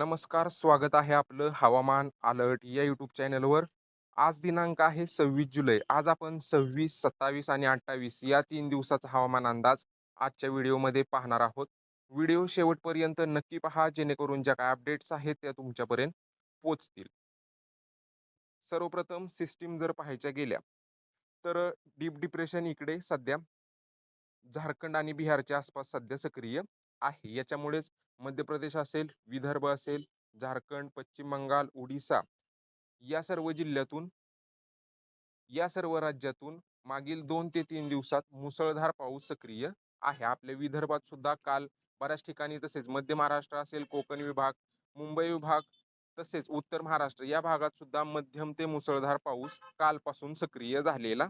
नमस्कार स्वागत आहे आपलं हवामान अलर्ट या यूट्यूब चॅनलवर. आज दिनांक आहे सव्वीस जुलै. आज आपण सव्वीस सत्तावीस आणि अठ्ठावीस या तीन दिवसाचा हवामान अंदाज आजच्या व्हिडिओमध्ये पाहणार आहोत. व्हिडिओ शेवटपर्यंत नक्की पहा जेणेकरून ज्या काय अपडेट्स आहेत त्या तुमच्यापर्यंत पोचतील सर्वप्रथम सिस्टीम जर पाहायच्या गेल्या तर डीप डिप्रेशन इकडे सध्या झारखंड आणि बिहारच्या आसपास सध्या सक्रिय. आहे. याच्यामुळेच मध्य प्रदेश असेल विदर्भ असेल झारखंड पश्चिम बंगाल ओडिसा या सर्व जिल्ह्यातून या सर्व राज्यातून मागील दोन ते तीन दिवसात मुसळधार पाऊस सक्रिय आहे. आपल्या विदर्भात सुद्धा काल बऱ्याच ठिकाणी तसेच मध्य महाराष्ट्र असेल कोकण विभाग मुंबई विभाग तसेच उत्तर महाराष्ट्र या भागात सुद्धा मध्यम ते मुसळधार पाऊस कालपासून सक्रिय झालेला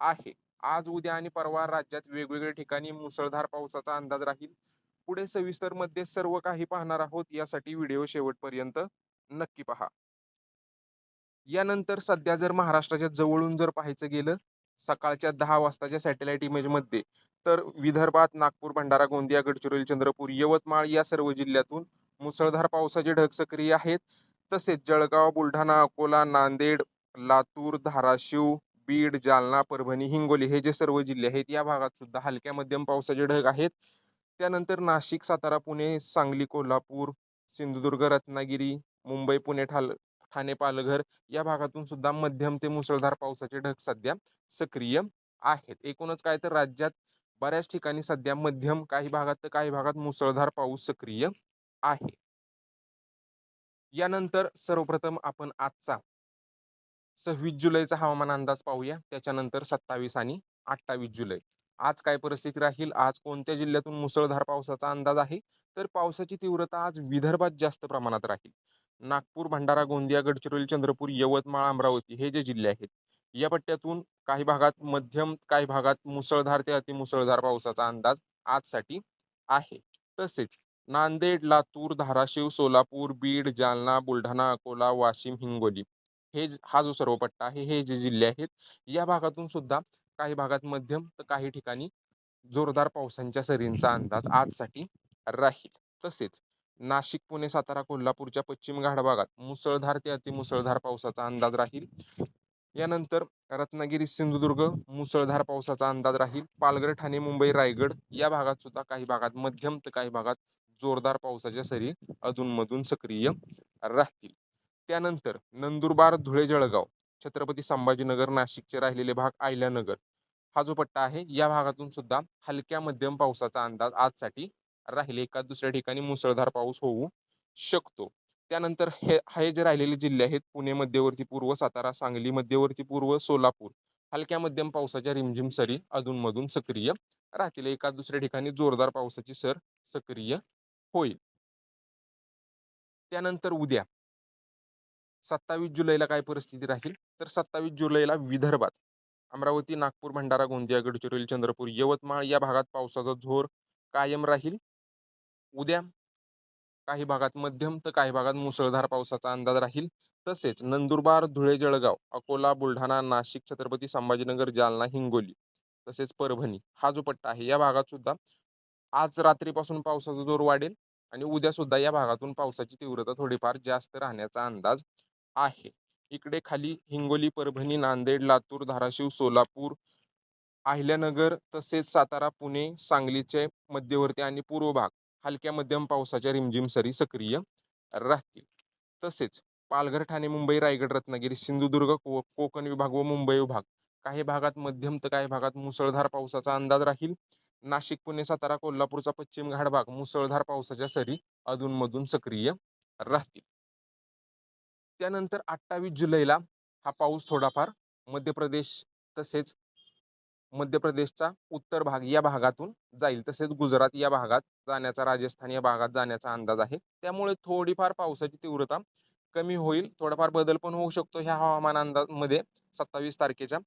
आहे. आज उद्या आणि परवा राज्यात वेगवेगळ्या ठिकाणी मुसळधार पावसाचा अंदाज राहील. पुढे सविस्तरमध्ये सर्व काही पाहणार आहोत यासाठी व्हिडिओ शेवटपर्यंत नक्की पहा. यानंतर सध्या जर महाराष्ट्राच्या जवळून जर पाहायचं गेलं सकाळच्या दहा वाजताच्या सॅटेलाइट इमेजमध्ये तर विदर्भात नागपूर भंडारा गोंदिया गडचिरोली चंद्रपूर यवतमाळ या सर्व जिल्ह्यातून मुसळधार पावसाचे ढग सक्रिय आहेत. तसेच जळगाव बुलढाणा अकोला नांदेड लातूर धाराशिव बीड जालना परभणी हिंगोली हे जे सर्व जिल्हे आहेत या भागात सुद्धा हलक्या मध्यम पावसाचे ढग आहेत. त्यानंतर नाशिक सातारा पुणे सांगली कोल्हापूर सिंधुदुर्ग रत्नागिरी मुंबई पुणे ठाल ठाणे पालघर या भागातून सुद्धा मध्यम ते मुसळधार पावसाचे ढग सध्या सक्रिय आहेत. एकूणच काय तर राज्यात बऱ्याच ठिकाणी सध्या मध्यम काही भागात तर काही भागात मुसळधार पाऊस सक्रिय आहे. यानंतर सर्वप्रथम आपण आजचा सव्वीस जुलैचा हवामान अंदाज पाहूया. त्याच्यानंतर सत्तावीस आणि अठ्ठावीस जुलै. आज काय परिस्थिती राहील? आज कोणत्या जिल्ह्यातून मुसळधार पावसाचा अंदाज आहे? तर पावसाची तीव्रता आज विदर्भात जास्त प्रमाणात राहील. नागपूर भंडारा गोंदिया गडचिरोली चंद्रपूर यवतमाळ अमरावती हे जे जिल्हे आहेत या पट्ट्यातून काही भागात मध्यम काही भागात मुसळधार ते अतिमुसळधार पावसाचा अंदाज आजसाठी आहे. तसेच नांदेड लातूर धाराशिव सोलापूर बीड जालना बुलढाणा अकोला वाशिम हिंगोली हे हा जो सर्व पट्टा आहे हे जे जिल्हे आहेत या भागातून सुद्धा काही भागात मध्यम तर काही ठिकाणी जोरदार पावसांच्या सरींचा अंदाज आजसाठी राहील. तसेच नाशिक पुणे सातारा कोल्हापूरच्या पश्चिम घाट भागात मुसळधार ते अतिमुसळधार पावसाचा अंदाज राहील. यानंतर रत्नागिरी सिंधुदुर्ग मुसळधार पावसाचा अंदाज राहील. पालघर ठाणे मुंबई रायगड या भागात सुद्धा काही भागात मध्यम तर काही भागात जोरदार पावसाच्या सरी अधूनमधून सक्रिय राहतील. त्यानंतर नंदुरबार धुळे जळगाव छत्रपती संभाजीनगर नाशिकचे राहिलेले भाग आयल्यानगर. हा जो पट्टा आहे या भागातून सुद्धा हलक्या मध्यम पावसाचा अंदाज आजसाठी राहिले. एका दुसऱ्या ठिकाणी मुसळधार पाऊस होऊ शकतो. त्यानंतर हे हे जे राहिलेले जिल्हे आहेत पुणे मध्यवर्ती पूर्व सातारा सांगली मध्यवर्ती पूर्व सोलापूर हलक्या मध्यम पावसाच्या रिमझिम सरी अधूनमधून सक्रिय राहतील. एका दुसऱ्या ठिकाणी जोरदार पावसाची सर सक्रिय होईल. त्यानंतर उद्या सत्तावीस जुलैला काय परिस्थिती राहील? तर सत्तावीस जुलैला विदर्भात अमरावती नागपूर भंडारा गोंदिया गडचिरोली चंद्रपूर यवतमाळ या भागात पावसाचा झोर कायम राहील. उद्या काही भागात मध्यम तर काही भागात मुसळधार पावसाचा अंदाज राहील. तसेच नंदुरबार धुळे जळगाव अकोला बुलढाणा नाशिक छत्रपती संभाजीनगर जालना हिंगोली तसेच परभणी हा जो पट्टा आहे या भागात सुद्धा आज रात्रीपासून पावसाचा जोर वाढेल आणि उद्या सुद्धा या भागातून पावसाची तीव्रता थोडीफार जास्त राहण्याचा अंदाज आहे. इकडे खाली हिंगोली परभणी नांदेड लातूर धाराशिव सोलापूर अहिल्यानगर तसेच सातारा पुणे सांगलीचे मध्यवर्ती आणि पूर्व भाग हलक्या मध्यम पावसाच्या रिमझिम सरी सक्रिय राहतील. तसेच पालघर ठाणे मुंबई रायगड रत्नागिरी सिंधुदुर्ग को कोकण विभाग व मुंबई विभाग. काही भागात मध्यम तर काही भागात मुसळधार पावसाचा अंदाज राहील. नाशिक पुणे सातारा कोल्हापूरचा पश्चिम घाट भाग मुसळधार पावसाच्या सरी अधूनमधून सक्रिय राहतील. त्यानंतर अठ्ठावीस जुलैला हा पाऊस थोडाफार मध्य प्रदेश तसेच मध्य प्रदेशचा उत्तर भाग या भागातून जाईल. तसेच गुजरात या भागात जाण्याचा राजस्थान या भागात जाण्याचा अंदाज आहे. त्यामुळे थोडीफार पावसाची तीव्रता कमी होईल. थोडाफार बदल पण होऊ शकतो ह्या हवामान अंदाजमध्ये सत्तावीस तारखेच्या.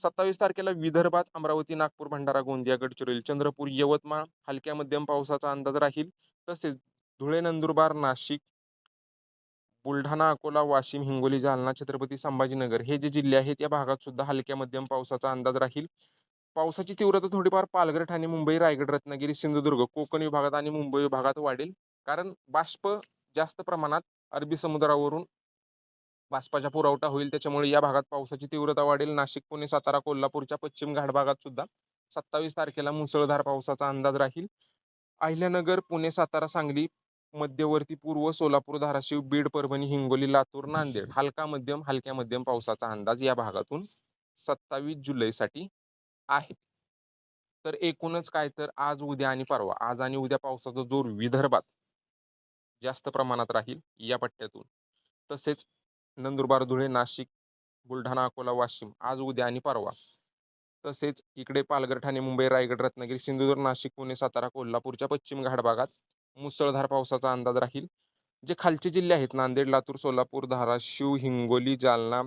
सत्तावीस तारखेला विदर्भात अमरावती नागपूर भंडारा गोंदिया गडचिरोली चंद्रपूर यवतमाळ हलक्या मध्यम पावसाचा अंदाज राहील. तसेच धुळे नंदुरबार नाशिक बुलढाणा अकोला वाशिम हिंगोली जालना छत्रपती संभाजीनगर हे जे जिल्हे आहेत या भागात सुद्धा हलक्या मध्यम पावसाचा अंदाज राहील. पावसाची तीव्रता थोडीफार पालघर ठाणे मुंबई रायगड रत्नागिरी सिंधुदुर्ग कोकण विभागात आणि मुंबई विभागात वाढेल. कारण बाष्प जास्त प्रमाणात अरबी समुद्रावरून बाष्पाचा पुरवठा होईल. त्याच्यामुळे या भागात पावसाची तीव्रता वाढेल. नाशिक पुणे सातारा कोल्हापूरच्या पश्चिम घाट भागात सुद्धा सत्तावीस तारखेला मुसळधार पावसाचा अंदाज राहील. अहिल्यानगर पुणे सातारा सांगली मध्यवर्ती पूर्व सोलापूर धाराशिव बीड परभणी हिंगोली लातूर नांदेड. हलका मध्यम हलक्या मध्यम पावसाचा अंदाज या भागातून सत्तावीस जुलैसाठी आहे. तर एकूणच काय तर आज उद्या आणि परवा. आज आणि उद्या पावसाचा जोर विदर्भात जास्त प्रमाणात राहील या पट्ट्यातून. तसेच नंदुरबार धुळे नाशिक बुलढाणा अकोला वाशिम आज उद्या आणि परवा. तसेच इकडे पालघर ठाणे मुंबई रायगड रत्नागिरी सिंधुदुर्ग नाशिक पुणे सातारा कोल्हापूरच्या पश्चिम घाट भागात मुसळधार पावसाचा अंदाज राहील. जे खालचे जिल्हे आहेत नांदेड लातूर सोलापूर धाराशिव हिंगोली जालना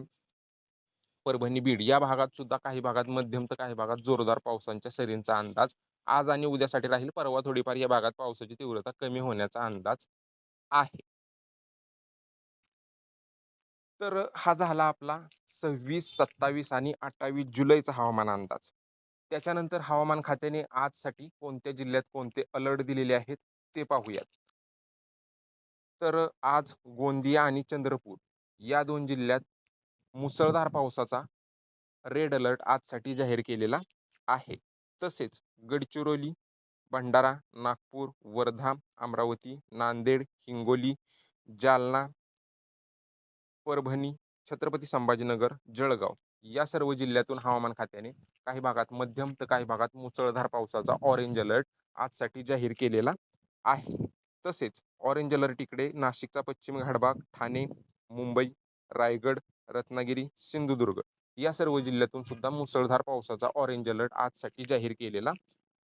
परभणी बीड या भागात सुद्धा काही भागात मध्यम तर काही भागात जोरदार पावसांच्या सरींचा अंदाज आज आणि उद्यासाठी राहील. परवा थोडीफार या भागात पावसाची तीव्रता कमी होण्याचा अंदाज आहे. तर हा झाला आपला सव्वीस सत्तावीस आणि अठ्ठावीस जुलैचा हवामान अंदाज. त्याच्यानंतर हवामान खात्याने आजसाठी कोणत्या जिल्ह्यात कोणते अलर्ट दिलेले आहेत? ते पाहूयात. तर आज गोंदिया आणि चंद्रपूर या दोन जिल्ह्यात मुसळधार पावसाचा रेड अलर्ट आजसाठी जाहीर केलेला आहे. तसेच गडचिरोली भंडारा नागपूर वर्धा अमरावती नांदेड हिंगोली जालना परभणी छत्रपती संभाजीनगर जळगाव या सर्व जिल्ह्यातून हवामान खात्याने काही भागात मध्यम तर काही भागात मुसळधार पावसाचा ऑरेंज अलर्ट आजसाठी जाहीर केलेला आहे. तसेच ऑरेंज अलर्ट इकडे नाशिकचा पश्चिम घाटभाग ठाणे मुंबई रायगड रत्नागिरी सिंधुदुर्ग या सर्व जिल्ह्यातून सुद्धा मुसळधार पावसाचा ऑरेंज अलर्ट आजसाठी जाहीर केलेला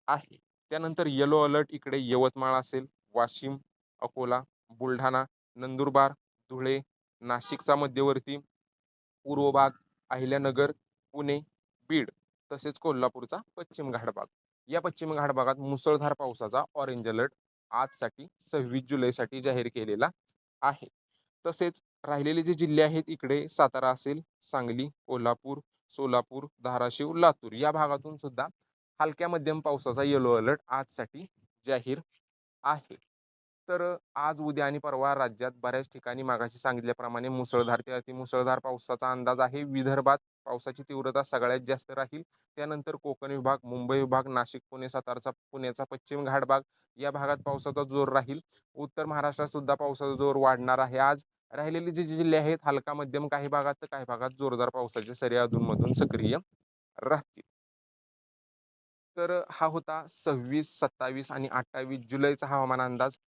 आहे. त्यानंतर येलो अलर्ट इकडे यवतमाळ असेल वाशिम अकोला बुलढाणा नंदुरबार धुळे नाशिकचा मध्यवर्ती पूर्व भाग अहिल्यानगर पुणे बीड तसेच कोल्हापूरचा पश्चिम घाट भाग या पश्चिम घाट भागात मुसळधार पावसाचा ऑरेंज अलर्ट आजसाठी सव्वीस जुलैसाठी जाहीर केलेला आहे. तसेच राहिलेले जे जिल्हे आहेत इकडे सातारा असेल सांगली कोल्हापूर सोलापूर धाराशिव लातूर या भागातून सुद्धा हलक्या मध्यम पावसाचा येलो अलर्ट आजसाठी जाहीर आहे. तर आज उद्या आणि परवा राज्यात बऱ्याच ठिकाणी मागाशी सांगितल्याप्रमाणे मुसळधार ते अतिमुसळधार पावसाचा अंदाज आहे. विदर्भात पावसाची तीव्रता सगळ्यात जास्त राहील. त्यानंतर कोकण विभाग मुंबई विभाग नाशिक पुणे सातारचा पुण्याचा पश्चिम घाट भाग या भागात पावसाचा जोर राहील. उत्तर महाराष्ट्रात सुद्धा पावसाचा जोर वाढणार आहे. आज राहिलेले जे जिल्हे आहेत हलका मध्यम काही भागात तर काही भागात जोरदार पावसाचे सरी अधूनमधून सक्रिय राहतील. तर हा होता सव्वीस सत्तावीस आणि अठ्ठावीस जुलैचा हवामान अंदाज.